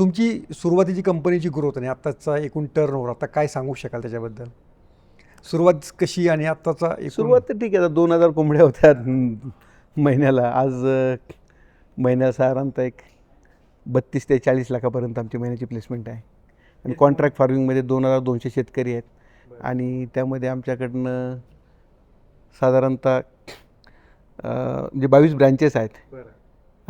तुमची सुरुवातीची कंपनीची ग्रोथ आणि आत्ताचा एकूण टर्न ओव्हर आता काय सांगू शकाल त्याच्याबद्दल? सुरुवात कशी आणि आत्ताचा सुरुवात तर ठीक आहे आता दोन हजार कोंबड्या होत्या महिन्याला. आज महिन्याला साधारणतः एक बत्तीस ते चाळीस लाखापर्यंत आमची महिन्याची प्लेसमेंट आहे. आणि कॉन्ट्रॅक्ट फार्मिंगमध्ये दोन हजार दोनशे शेतकरी आहेत. आणि त्यामध्ये आमच्याकडनं साधारणतः म्हणजे बावीस ब्रँचेस आहेत.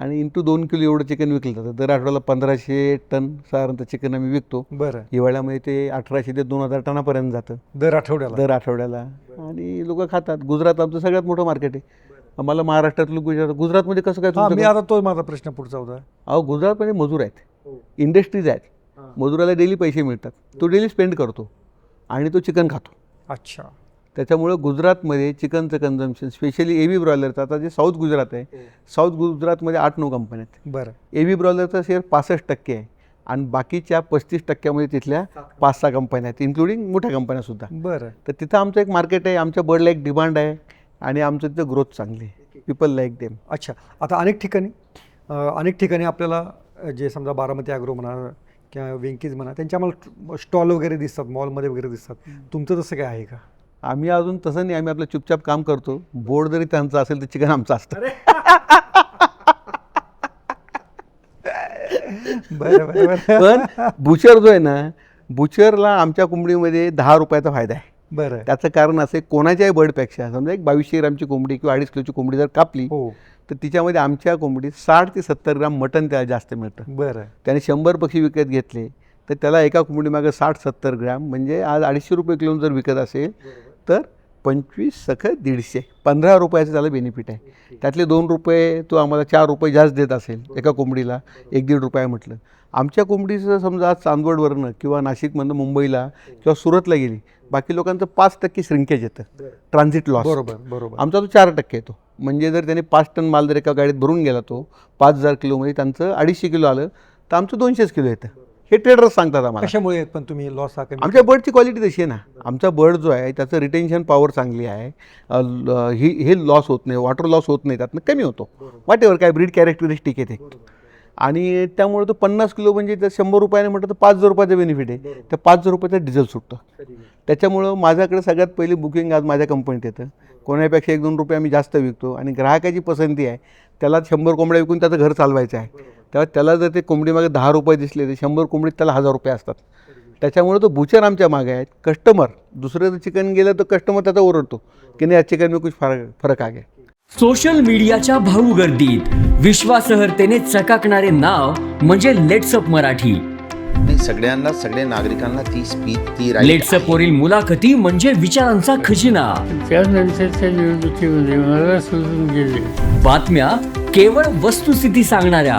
आणि इंटू दोन किलो एवढं चिकन विकलं जातं. दर आठवड्याला पंधराशे टन साधारणतः चिकन आम्ही विकतो. बरं. हिवाळ्यामध्ये ते अठराशे ते दोन हजार टनापर्यंत जातं. दर आठवड्याला. दर आठवड्याला. आणि लोक खातात. गुजरात आमचं सगळ्यात मोठं मार्केट आहे. आम्हाला महाराष्ट्रातलं गुजरात गुजरातमध्ये कसं काय हा मी आता तो माझा प्रश्न पुढचा होता. अहो गुजरातमध्ये मजूर आहेत. इंडस्ट्रीज आहेत. मजुराला डेली पैसे मिळतात. तो डेली स्पेंड करतो. आणि तो चिकन खातो. अच्छा. त्याच्यामुळं गुजरातमध्ये चिकनचं कन्झम्पशन स्पेशली ए बी ब्रॉयलरचं आता जे साऊथ गुजरात आहे साऊथ गुजरातमध्ये आठ नऊ कंपन्या आहेत. बरं. ए बी ब्रॉयलरचा शेअर पासष्ट टक्के आहे. आणि बाकीच्या पस्तीस टक्क्यामध्ये तिथल्या पाच सहा कंपन्या आहेत इन्क्लुडिंग मोठ्या कंपन्यासुद्धा बरं. तर तिथं आमचं एक मार्केट आहे आमच्या बर्डला एक डिमांड आहे आणि आमचं तिथं ग्रोथ चांगली आहे. पीपल लाईक देम अच्छा. आता अनेक ठिकाणी अनेक ठिकाणी आपल्याला जे समजा बारामती ॲग्रो म्हणा किंवा वेंकीज म्हणा त्यांच्या आम्हाला स्टॉल वगैरे दिसतात मॉलमध्ये वगैरे दिसतात. तुमचं तसं काय आहे का? आम्ही अजून तसं नाही आम्ही आपलं चुपचाप काम करतो. बोर्ड जरी त्यांचं असेल तर चिकन आमचं असतं. बरं बरं बरं. पण बुचर जो आहे ना बुचरला आमच्या कोंबडीमध्ये दहा रुपयाचा फायदा आहे. बरं. त्याचं कारण असं आहे कोणाच्याही बर्डपेक्षा समजा एक बावीसशे ग्रामची कोंबडी किंवा अडीच किलोची कोंबडी जर कापली हो. तर तिच्यामध्ये आमच्या कोंबडीत साठ ते सत्तर ग्राम मटण त्याला जास्त मिळतं. बरं. त्याने शंभर पक्षी विकत घेतले तर त्याला एका कोंबडीमागं साठ सत्तर ग्रॅम म्हणजे आज अडीचशे रुपये किलो जर विकत असेल तर पंचवीस सखत दीडशे. पंधरा रुपयाचं त्याला बेनिफिट आहे. त्यातले दोन रुपये तो आम्हाला चार रुपये जास्त देत असेल एका कोंबडीला एक दीड रुपये म्हटलं. आमच्या कोंबडीचं समजा आज चांदवडवरनं किंवा नाशिकमधनं मुंबईला किंवा सुरतला गेली बाकी लोकांचं पाच टक्के श्रिंकेज येतं. ट्रान्झिट लॉस बरोबर बरोबर. आमचा तो चार टक्के येतो. म्हणजे जर त्याने पाच टन माल जर एका गाडीत भरून गेला तो पाच हजार किलोमध्ये त्यांचं अडीचशे किलो आलं तर आमचं दोनशेच किलो येतं. हे ट्रेडर्स सांगतात आम्हाला. कशामुळे आहेत पण तुम्ही लॉस हा कमी आमच्या बर्डची क्वालिटी तशी आहे ना. आमचा बर्ड जो आहे त्याचं रिटेन्शन पॉवर चांगली आहे. अ, ल- ही हे लॉस होत नाही वॉटर लॉस होत नाही त्यातनं कमी होतो. वाट एव्हर काय ब्रीड कॅरेक्टरिस्टिक आहे ते. आणि त्यामुळे तो पन्नास किलो म्हणजे जर शंभर रुपयाने म्हटलं तर पाच हजार रुपयाचं बेनिफिट आहे. त्या पाच हजार रुपयाचं डिझेल सुटतं. त्याच्यामुळं माझ्याकडे सगळ्यात पहिली बुकिंग आज माझ्या कंपनीत येतं. कोणापेक्षा एक दोन रुपये आम्ही जास्त विकतो आणि ग्राहकाची पसंती आहे. त्याला शंभर कोंबड्या विकून त्याचं घर चालवायचं आहे. तेव्हा त्याला जर ते कोंबडीमागे दहा रुपये दिसले तर शंभर कोंबडीत त्याला हजार रुपये असतात. त्याच्यामुळे तो बुचर आमच्या मागे आहेत कस्टमर दुसरं चिकन गेलं तर कस्टमर त्याचा ओरडतो की नाही चिकन में कुछ फरक फरक आ गया सोशल मीडियाच्या भाऊ गर्दीत विश्वासहर्तेने चकाकणारे नाव म्हणजे लेट्सअप मराठी. नाही सगळ्यांना सगळ्या नागरिकांना ती स्पीच ती right लेट्सअप आहे. वरील मुलाखती म्हणजे विचारांचा खजिना. त्यानंतरच्या निवडणुकीमध्ये मला सोडून गेले. बातम्या केवळ वस्तुस्थिती सांगणाऱ्या.